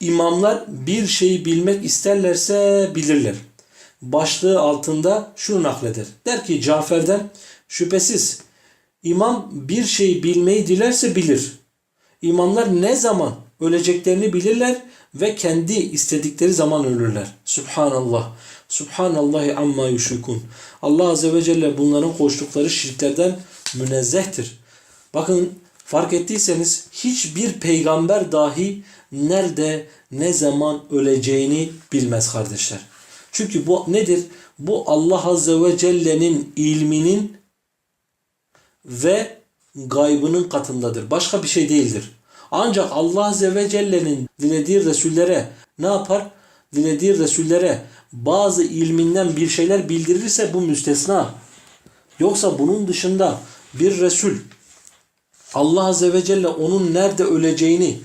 İmamlar bir şeyi bilmek isterlerse bilirler. Başlığı altında şunu nakleder. Der ki Cafer'den şüphesiz imam bir şeyi bilmeyi dilerse bilir. İmamlar ne zaman öleceklerini bilirler ve kendi istedikleri zaman ölürler. Subhanallah. Subhanallahi amma yuşrikun. Allah Azze ve Celle bunların koştukları şirklerden münezzehtir. Bakın fark ettiyseniz hiçbir peygamber dahi nerede ne zaman öleceğini bilmez kardeşler. Çünkü bu nedir? Bu Allah Azze ve Celle'nin ilminin ve gaybının katındadır. Başka bir şey değildir. Ancak Allah Azze ve Celle'nin dilediği Resullere ne yapar? Dilediği Resullere bazı ilminden bir şeyler bildirirse bu müstesna. Yoksa bunun dışında bir Resul Allah Azze ve Celle onun nerede öleceğini